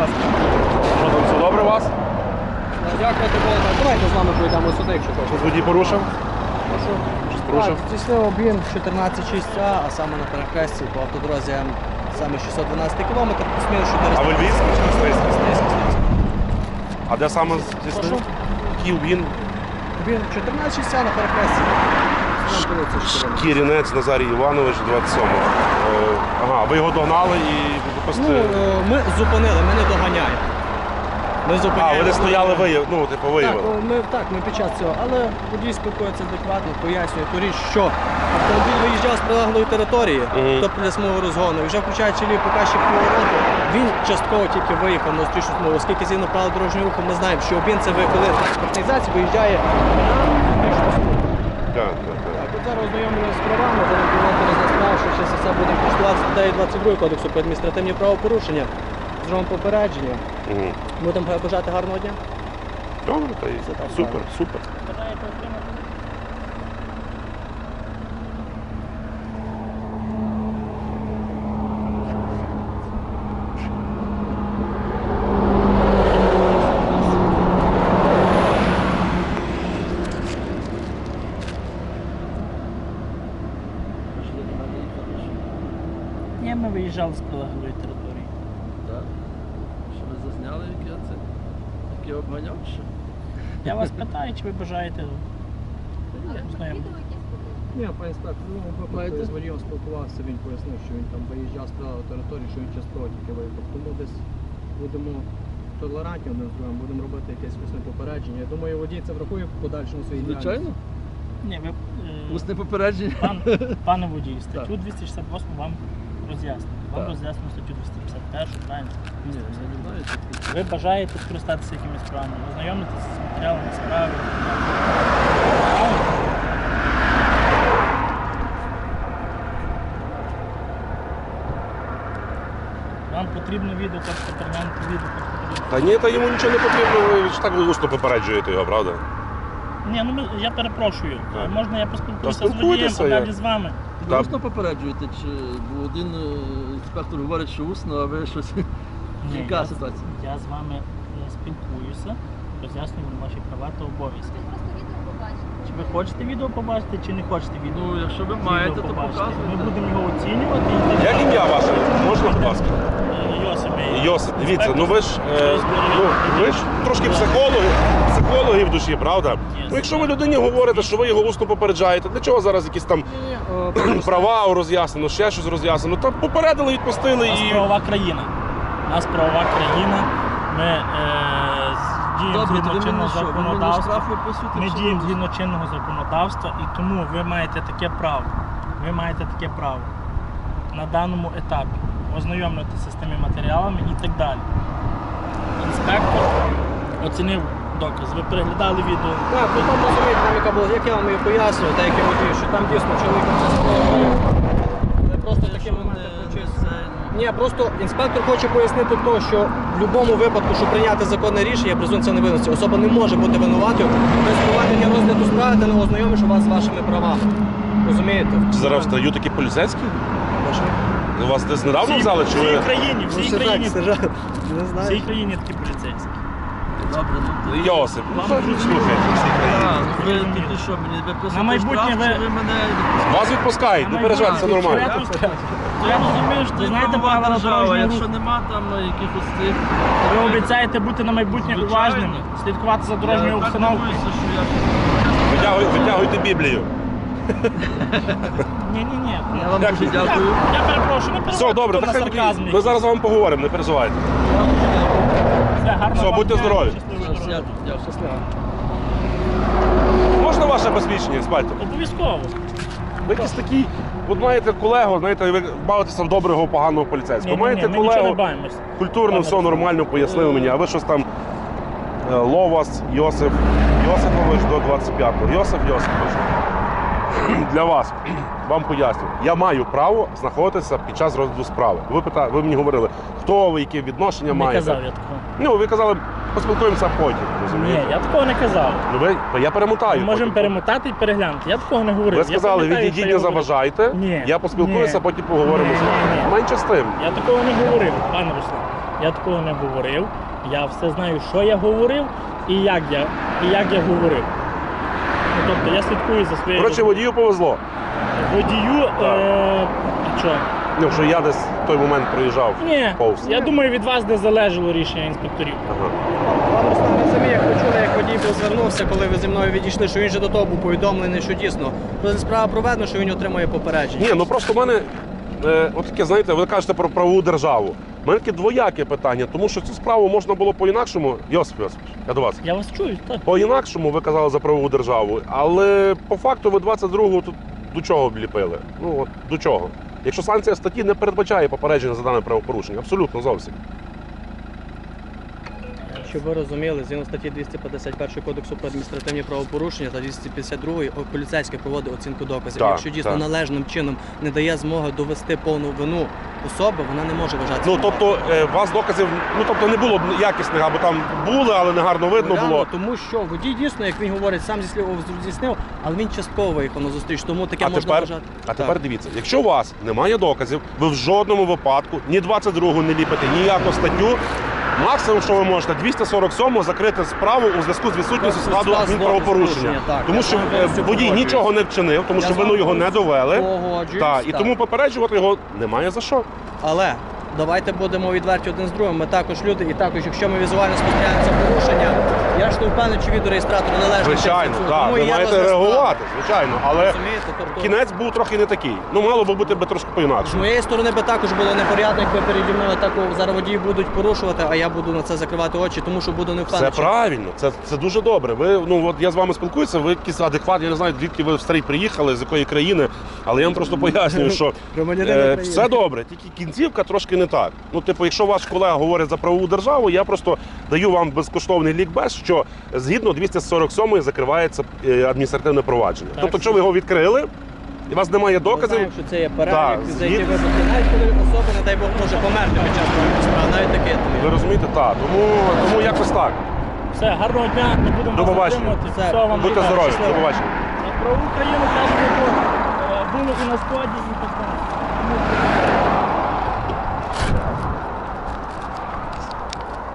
ласка. Що там, все добре у вас? Дякувати Богу. Давайте з вами пройдемо сюди, якщо хочете. Водій порушив? Прошу. Щось порушив? Так, здійснив об'їн 14.6А, а саме на перехресті по автодорозі М, саме 612 км, плюс-мінус 400. А ви львівський чи? Слизький, слизький. А де саме здійснив? Прошу? Київ, Об'їн 14.6А на перехресті. Нам. Кірінець Назарій Іванович, 27. Е, Ага, ви його догнали і Ну, е, ми зупинили, ми не доганяємо. Ми А, зупиняємо. ви не стояли вияв, ну, типу, Так, виявили. ну, ми, так, ми під час цього, але водій спілкується адекватно, пояснює ту річ, що автомобіль виїжджав з прилеглої території, Мгм. тобто для смуги розгону, і вже включаючи лівий показчик повороту, він частково тільки виїхав на зустрічну смугу, оскільки згідно правил дорожнього руху ми знаємо, що обін це ви, коли транспортний засіб виїжджає на зустрічну смугу. Так, так, так. Так, зараз ознайомлюся з правами, приймати розгляд справ, що ще за все буде коштувати статтею 22 кодексу про адміністративні правопорушення. Зробимо попередження. Мгм. Будемо бажати гарного дня. Добре, та й Це так, супер, супер. Ми виїжджали з прилеглої території. Так. Що ви зазняли, як я це? Як я обганяв, що? Я вас питаю, чи ви бажаєте? Ні, пан інспектор, ну випадку з водієм спілкувався, він пояснив, що він там виїжджав з правої території, що він частково тільки виїхав. Тому десь будемо толерантні з другим, будемо робити якесь усне попередження. Я думаю, водій це врахує в подальшому своїй Звичайно. Ні, ви е, Усне попередження. пан, пане водій, статтю 268 вам роз'яснено. Вам Так. роз'яснено статтю 251, правильно? Ви бажаєте скористатися якимись справами, ознайомитися з матеріалами справи. Вам потрібно відео, хочете переглянути відео, хочете. Та ні, та йому нічого не потрібно, ви ж так усно попереджуєте його, правда? Ні, ну ми, я перепрошую. Так. Можна я поспілкуюся з водієм, спілкуйтеся, а я- далі з вами. Ви Так. усно попереджуєте, чи бо один е, інспектор говорить, що усно, а ви щось. Ні, Яка я, ситуація? я з вами е, спілкуюся, роз'яснюю вам ваші права та обов'язки. Чи ви хочете відео побачити, чи не хочете відео? Ну, якщо ви маєте, то показуйте. Ми будемо його оцінювати. і Як ім'я ваше? Можна, будь ласка? Е, Йосип. е, дивіться, ну ви ж, е, ну, ви ж трошки психологи, психологи в душі, правда? Ну, якщо ви людині говорите, що ви його усно попереджаєте, для чого зараз якісь там права роз'яснено, ще щось роз'яснено, то попередили, відпустили У нас і. правова країна. У нас правова країна. Ми е, діємо Добре, згідно чинного мені що? Ви мені законодавства. Ми чи діємо згідно чинного законодавства і тому ви маєте таке право. Ви маєте таке право на даному етапі ознайомлюватися з тими матеріалами і так далі. Інспектор оцінив доказ. Ви переглядали відео. Так, ну там розумієте, там яка була, як я вам і пояснюю, та як я водію, що там дійсно чоловік це справою. Просто не- включилися. це- Ні, просто інспектор хоче пояснити то, що в будь-якому випадку, щоб прийняти законне рішення, презумпція невинності, особа не може бути винуватою без проведення розгляду справи та не ознайомивши вас з вашими правами. Розумієте? Зараз встають такі поліцейські? Прошу. У вас десь недавно Всій- взяли, чи всій ви? країні, Ну, всій так, країні. Не всій знаю. країні такі поліцейські. Добре, ну то. Йосип, ну що дуже слухайте, всі країни. ну ви що, мені виписуєте На майбутнє штраф, ви- чи ви мене Вас відпускають, не переживайте, це нормально. тут то я розумію, що ви знаєте правила держава, дорожнього якщо руху. нема там е, якихось тих. Ви обіцяєте бути на майбутнє Звичайно. уважними, слідкувати за дорожньою Я так обстановкою. дивуюся, що я Витягуй- Витягуйте Біблію. Ні, ні, ні. Я вам Як- дуже дякую. Я, я перепрошую, не Все, добре, так хай ми зараз з вами поговоримо, не переживайте. Все, гарного Все, вам будьте дня, здорові. щасливої дороги. я- щасливий. Можна ваше посвідчення, інспектор? Обов'язково. Ви якийсь такий, от маєте колегу, знаєте, ви бавитеся доброго, поганого поліцейського. Ні, ні, маєте ні, ми нічого не колегу, баємось. культурно, Пане все нормально пояснили мені, а ви щось там е, Ловас, Йосиф, Йосипович до 25-го. Йосиф Йосипович. Для вас, вам поясню, я маю право знаходитися під час розгляду справи. Ви, пита... ви мені говорили, хто ви, яке відношення Не маєте. казав я такого. Ну, ви казали, поспілкуємося потім, Ні, я такого не казав. Ну, ви, я перемотаю. Ми можемо перемотати і переглянути. Я такого не говорив. Ви сказали, відійдіть, не заважайте. Ні. Я поспілкуюся, Ні. потім поговоримо з вами. Менше з тим. Я такого не говорив, пане Руслан. Я такого не говорив. Я все знаю, що я говорив і як я, і як я говорив. Ну, тобто я слідкую за своєю Коротше, водію повезло. водію. Е, а що? Ну, що я десь в той момент проїжджав. Ні, Повз. я думаю, від вас не залежало рішення інспекторів. Ага. Пан Руслан, ви самі як почули, як водій був звернувся, коли ви зі мною відійшли, що він же до того був повідомлений, що дійсно розгляд справа проведено, що він отримує попередження. Ні, ну просто в мене е, от таке, знаєте, ви кажете про правову державу. У мене таке двояке питання, тому що цю справу можна було по-інакшому. Йосип Йосипович, я до вас. Я вас чую, так. По-інакшому ви казали за правову державу, але по факту ви 22-го тут до чого вліпили? Ну от до чого? Якщо санкція статті не передбачає попередження за дане правопорушення, абсолютно зовсім. Щоб ви розуміли, згідно статті 251 кодексу про адміністративні правопорушення та 252 поліцейське проводить оцінку доказів. Так, Якщо дійсно так. належним чином не дає змоги довести повну вину особи, вона не може вважатися. Ну тобто е, у вас доказів, ну тобто не було б якісних, або там були, але не гарно видно Реально, було. тому що водій дійсно, як він говорить, сам зіслів здійснив, але він частково виїхав на зустріч, тому таке А можна тепер, вважати. а Так. тепер дивіться, якщо у вас немає доказів, ви в жодному випадку ні 22-го не ліпите, ніяку статтю. Максимум, що ви можете, 247 закрити справу у зв'язку з відсутністю складу склад адмінправопорушення. так. Тому Я що з е, повністю водій погоджуюсь. нічого не вчинив, тому Я що з вину вами його не довели. погоджуюсь, і так. тому попереджувати його немає за що. Але давайте будемо відверті один з другим. Ми також люди, і також, якщо ми візуально спостерігаємо це порушення, я ж не впевнений, чи відеореєстратор належить. Звичайно, цим. так, Тому ви є маєте розгляд справи. реагувати, звичайно, але Розумієте? Тобто, кінець був трохи не такий. Ну, мало би бути би трошки з по-інакше. моєї сторони би також було непорядно, якби переді мною так зараз водії будуть порушувати, а я буду на це закривати очі, тому що буду не Все впевнений. чи- правильно, це, це дуже добре. Ви ну от я з вами спілкуюся, ви якісь адекватні, я не знаю, звідки ви в старий приїхали, з якої країни, але я вам просто пояснюю, що Громадянин е, України. все добре, тільки кінцівка трошки не так. Ну, типу, якщо ваш колега говорить за правову державу, я просто даю вам безкоштовний лікбез, що згідно 247 закривається е, адміністративне провадження. Так. тобто, якщо ви його відкрили, і у вас немає Ми доказів, знаємо, що це є перелік, Так, за які випадки. Навіть коли особа, не дай Бог, може померти під час проведення справи, навіть таке. ви розумієте, так. Тому, тому якось так. Все, гарного дня, не будемо До побачення. затримувати. Все, вам Будьте здорові, до побачення. Про Україну кажемо, було і на складі, і так далі.